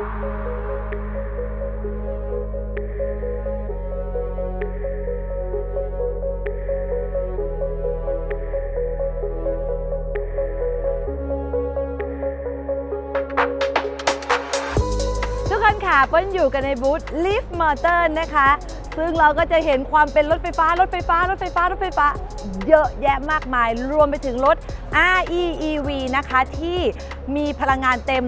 ทุกคนค่ะเปิ้ลอยู่กันในบูธ Leaf Motor นะคะ ซึ่งเราก็จะเห็นความเป็นรถไฟฟ้า รถไฟฟ้า รถไฟฟ้า รถไฟฟ้า เยอะแยะมากมาย รวมไปถึงรถ REEV นะคะที่มีพลังงานเต็ม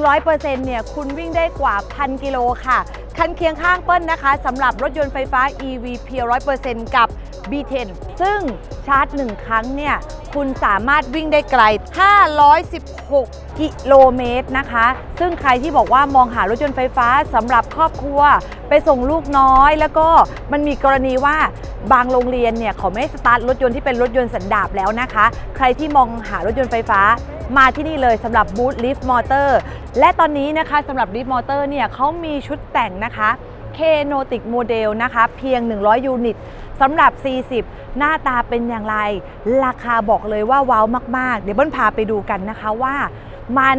100%เนี่ยคุณวิ่งได้กว่า 1,000 กิโลค่ะ คันเคียงข้างเปิ้ลนะคะสำหรับรถยนต์ไฟฟ้า EV เพียว100%กับ B10 ซึ่งชาร์จ 1 ครั้งเนี่ยคุณสามารถวิ่งได้ไกล 516 กิโลเมตรนะคะ ซึ่งใครที่บอกว่ามองหารถยนต์ไฟฟ้าสำหรับครอบครัว ไปส่งลูกน้อย แล้วก็มันมีกรณีว่าบางโรงเรียนเนี่ยเขาไม่สตาร์ทรถยนต์ที่เป็นรถยนต์สันดาปแล้วนะคะ ใครที่มองหารถยนต์ไฟฟ้ามาที่นี่เลยสำหรับบูธ Lift Motor และตอนนี้นะคะสำหรับ Lift Motor เนี่ยเขามีชุดแต่งนะคะ k n o t i c Model นะคะเพียง 100 ยูนิตสำหรับ 40 หน้าตาเป็นอย่างไร ราคาบอกเลยว่าว้าวมาก ๆ เดี๋ยวเบิ้ลพาไปดูกันนะคะว่ามัน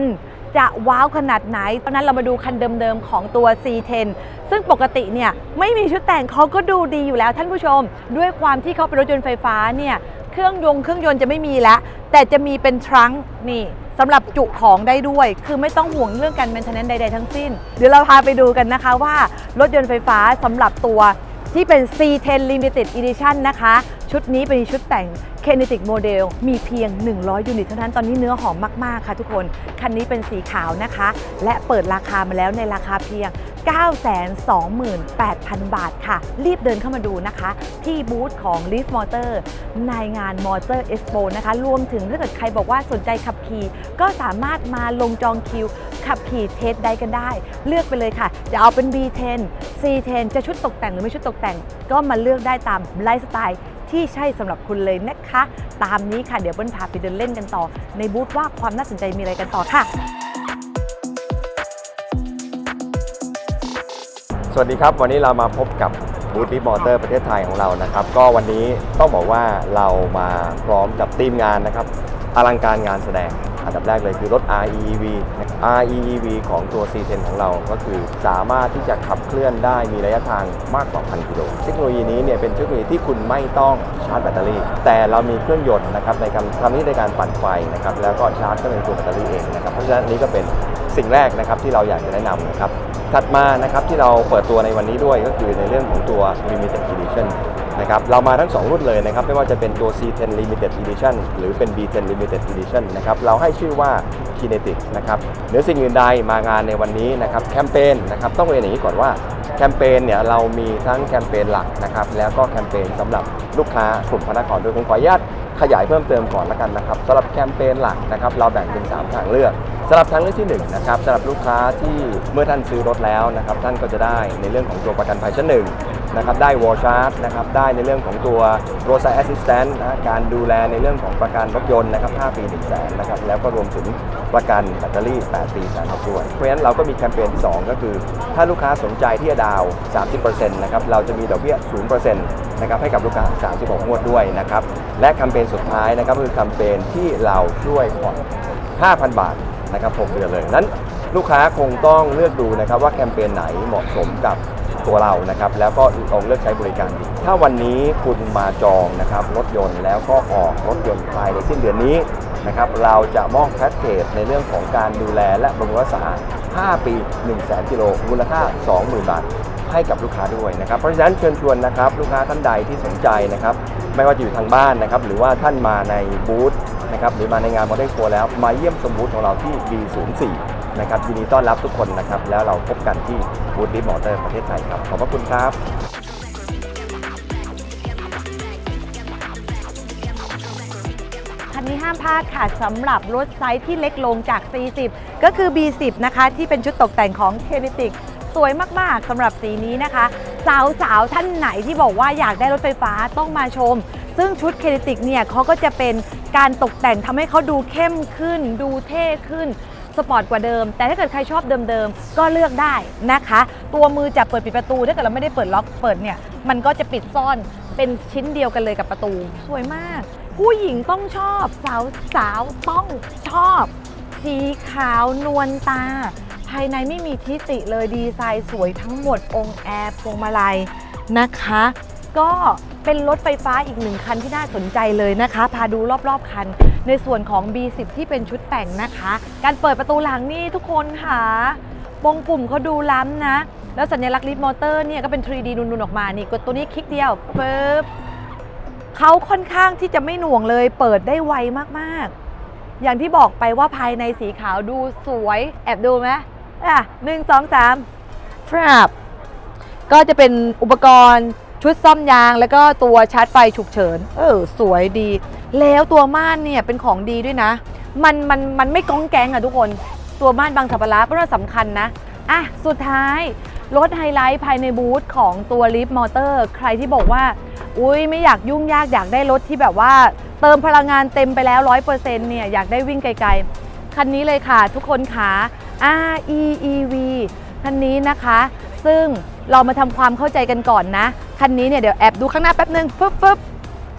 จะว้าวขนาดไหน ตอนนั้นเรามาดูคันเดิมๆของตัว C10 ซึ่งปกติเนี่ยไม่มีชุดแต่งเขาก็ดูดีอยู่แล้วท่านผู้ชม ด้วยความที่เขาเป็นรถยนต์ไฟฟ้าเนี่ยเครื่องยนต์เครื่องยนต์จะไม่มีแล้ว แต่จะมีเป็นทรังก์นี่สำหรับจุของได้ด้วย คือไม่ต้องห่วงเรื่องการ maintenance ใดๆทั้งสิ้น เดี๋ยวเราพาไปดูกันนะคะว่ารถยนต์ไฟฟ้าสำหรับตัวที่เป็น C10 Limited Edition นะคะ ชุดนี้เป็นชุดแต่ง Kinetic Model มีเพียง 100 ยูนิตเท่านั้นตอนนี้เนื้อหอมมาก ๆ ค่ะทุกคน คันนี้เป็นสีขาวนะคะ และเปิดราคามาแล้วในราคาเพียง 928,000 บาทค่ะ รีบเดินเข้ามาดูนะคะ ที่บูธของ Leaf Motor ในงาน Motor Expo นะคะ รวมถึงถ้าเกิดใครบอกว่าสนใจขับขี่ ก็สามารถมาลงจองคิว ขับขี่เทสได้กันได้ เลือกไปเลยค่ะ จะเอาเป็น B10 C10 จะชุดตกแต่งหรือไม่ชุดตกแต่ง ก็มาเลือกได้ตามไลฟ์สไตล์ ที่ใช่สำหรับคุณเลยนะคะ ตามนี้ค่ะเดี๋ยวเบิ้ลพาไปเดินเล่นกันต่อ ในบูธว่าความน่าสนใจมีอะไรกันต่อค่ะ สวัสดีครับ วันนี้เรามาพบกับบูธลิฟมอเตอร์ประเทศไทยของเรานะครับ ก็วันนี้ต้องบอกว่าเรามาพร้อมกับทีมงานนะครับอลังการงานแสดงอันดับแรกเลยคือรถ R EV REEV ของตัว C10 ของเราก็คือสามารถที่จะขับเคลื่อนได้มีระยะทางมากกว่า1,000กิโลเทคโนโลยีนี้เนี่ยเป็นเทคโนโลยีที่คุณไม่ต้องชาร์จแบตเตอรี่ แต่เรามีเครื่องยนต์นะครับในการทำน้าที่ในการปั่นไฟนะครับแล้วก็ชาร์จก็เป็นตัวแบตเตอรี่เองนะครับเพราะฉะนั้นนนี้ก็เป็นสิ่งแรกนะครับที่เราอยากจะแนะนำนะครับถัดมานะครับที่เราเปิดตัวในวันนี้ด้วยก็คือในเรื่องของตัว Limited Edition นะครับเรามาทั้ง 2 รุ่นเลยนะครับ ไม่ว่าจะเป็นตัว C10 Limited Edition หรือเป็น B10 Limited Edition นะครับเราให้ชื่อว่า Kinetic นะครับเหนือสิ่งอื่นใดมางานในวันนี้นะครับแคมเปญนะครับต้องเรียนอย่างนี้ก่อนว่าแคมเปญเนี่ยเรามีทั้งแคมเปญหลักนะครับแล้วก็แคมเปญสำหรับลูกค้ากลุ่มพนักงานโดยผมขออนุญาตขยายเพิ่มเติมก่อนละกันนะครับสำหรับแคมเปญหลักนะครับเราแบ่งเป็น 3 ทางเลือกสำหรับทางเลือกที่1นะครับสำหรับลูกค้าที่เมื่อท่านซื้อรถแล้วนะครับท่านก็จะได้ในเรื่องของตัวประกันภัยชั้นหนึ่ง นะครับได้วอลชาร์จนะครับได้ในเรื่องของตัว roadside assistant นะการดูแลในเรื่องของประกันรถยนต์นะครับ5ปี1แสนนะครับแล้วก็รวมถึงประกันแบตเตอรี่ 8 ปีแสนด้วยเพราะฉะนั้นเราก็มีแคมเปญที่ 2 ก็คือ ถ้าลูกค้าสนใจที่จะดาว 30%นะครับเราจะมีดอกเบี้ย 0%นะครับให้กับลูกค้า 36 งวดด้วยนะครับและแคมเปญสุดท้ายนะครับคือแคมเปญที่เราช่วยผ่อน5,000 บาทนะครับ6เดือนเลยนั้นลูกค้าคงต้องเลือกดูนะครับว่าแคมเปญไหนเหมาะสมกับ ตัวเรานะครับ แล้วก็ลองเลือกใช้บริการดี ถ้าวันนี้คุณมาจองนะครับรถยนต์แล้วก็ออกรถยนต์ภายในสิ้นเดือนนี้นะครับเราจะมอบแพ็กเกจในเรื่องของการดูแลและบำรุงรักษา 5 ปี 1 0 0 0 0แกิโลมูลค่า 20,000 บาท ให้กับลูกค้าด้วยนะครับ เพราะฉะนั้นเชิญชวนนะครับลูกค้าท่านใดที่สนใจนะครับไม่ว่าจะอยู่ทางบ้านนะครับหรือว่าท่านมาในบูธนะครับหรือมาในงานมอเตอร์โชว์แล้วมาเยี่ยมชมบูธของเราที่ B04 นะครับยินดีต้อนรับทุกคนนะครับ แล้วเราพบกันที่บูธดิมอเตอร์ประเทศไทยครับ ขอบพระคุณครับคันนี้ห้ามพลาดค่ะสำหรับรถไซส์ที่เล็กลงจาก C10 ก็คือ B10 นะคะ ที่เป็นชุดตกแต่งของ k i n e t i c สวยมาก ๆสำหรับสีนี้นะคะ สาว ๆ ท่านไหนที่บอกว่าอยากได้รถไฟฟ้าต้องมาชม ซึ่งชุด k i n e t i c เนี่ยเขาก็จะเป็นการตกแต่งทำให้เขาดูเข้มขึ้น ดูเท่ขึ้น สปอร์ตกว่าเดิม แต่ถ้าเกิดใครชอบเดิมๆ ก็เลือกได้นะคะ ตัวมือจับเปิดปิดประตู ถ้าเกิดเราไม่ได้เปิดล็อกเปิดเนี่ย มันก็จะปิดซ่อนเป็นชิ้นเดียวกันเลยกับประตู สวยมาก ผู้หญิงต้องชอบ สาวสาวต้องชอบ สีขาวนวลตาภภายในไม่มีทิติเลยดีไซน์สวยทั้งหมดองค์แอร์พวงมาลัยนะคะ ก็ เป็นรถไฟฟ้าอีกหนึ่งคันที่น่าสนใจเลยนะคะ พาดูรอบๆคัน ในส่วนของ B10 ที่เป็นชุดแต่งนะคะ การเปิดประตูหลังนี่ทุกคนค่ะวงปุ่มเขาดูล้ำนะ แล้วสัญลักษณ์ลิฟต์มอเตอร์เนี่ยก็เป็น 3D นูนๆออกมานี่กดตัวนี้คลิกเดียวปึ๊บเขาค่อนข้างที่จะไม่หน่วงเลย เปิดได้ไวมากๆ อย่างที่บอกไปว่าภายในสีขาวดูสวยแอบดูไหมอะหนึ่งสองสามครับก็จะเป็นอุปกรณ์ ชุดซ่อมยางแล้วก็ตัวชาร์จไฟฉุกเฉิน เออ สวยดี แล้วตัวม่านเนี่ยเป็นของดีด้วยนะ มันมันมันไม่ก้องแกงอะทุกคน ตัวม่านบางสัปาระเพราะว่าสำคัญนะ อะ สุดท้ายรถไฮไลท์ภายในบูธของตัวลิฟต์มอเตอร์ ใครที่บอกว่า อุ้ยไม่อยากยุ่งยากอยากได้รถที่แบบว่า เติมพลังงานเต็มไปแล้ว 100%เนี่ยอยากได้วิ่งไกลๆ คันนี้เลยค่ะทุกคนขา REEV คันนี้นะคะ ซึ่ง เรามาทำความเข้าใจกันก่อนนะ คันนี้เนี่ยเดี๋ยวแอบดูข้างหน้าแป๊บนึงฟึบฟึบ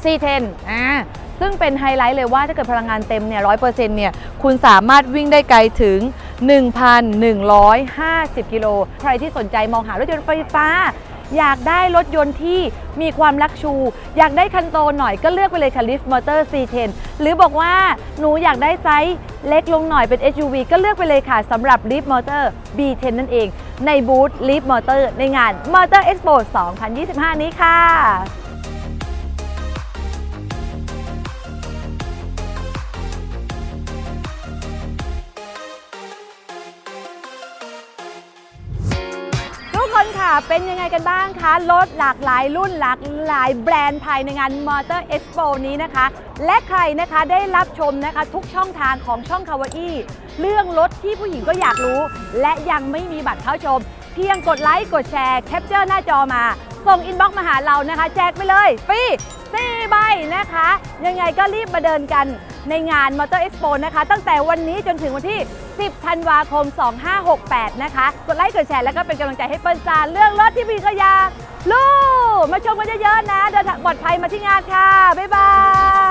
C10 อ่าซึ่งเป็นไฮไลท์เลยว่าถ้าเกิดพลังงานเต็มเนี่ย100%เนี่ยคุณสามารถวิ่งได้ไกลถึง 1,150 กิโล ใครที่สนใจมองหารถยนต์ไฟฟ้า อยากได้รถยนต์ที่มีความลักชู อยากได้คันโตหน่อยก็เลือกไปเลยค่ะ Lift Motor C10 หรือบอกว่าหนูอยากได้ไซส์เล็กลงหน่อยเป็น SUV ก็เลือกไปเลยค่ะสำหรับ Lift Motor B10 นั่นเอง ในบูธ Lift Motor ในงาน Motor Expo 2025 นี้ค่ะ คนค่ะ เป็นยังไงกันบ้างคะ รถหลากหลายรุ่นหลากหลายแบรนด์ภายในงาน Motor Expo นี้นะคะ และใครนะคะได้รับชมนะคะทุกช่องทางของช่องคาวาอี้เรื่องรถที่ผู้หญิงก็อยากรู้ และยังไม่มีบัตรเข้าชม เพียงกดไลค์ กดแชร์แคปเจอร์หน้าจอมา ส่งอินบ็อกซ์มาหาเรานะคะ แจกไปเลย ฟรีสี่ใบนะคะ ยังไงก็รีบมาเดินกัน ในงาน Motor Expo นะคะ ตั้งแต่วันนี้จนถึงวันที่ 10 ธันวาคม 2568 นะคะ กดไลค์กดแชร์แล้วก็เป็นกำลังใจให้เปิ้ลจานเรื่องรถที่มีก็อยากลูกมาชมกันเยอะๆนะเดินทางปลอดภัยมาที่งานค่ะ บ๊ายบาย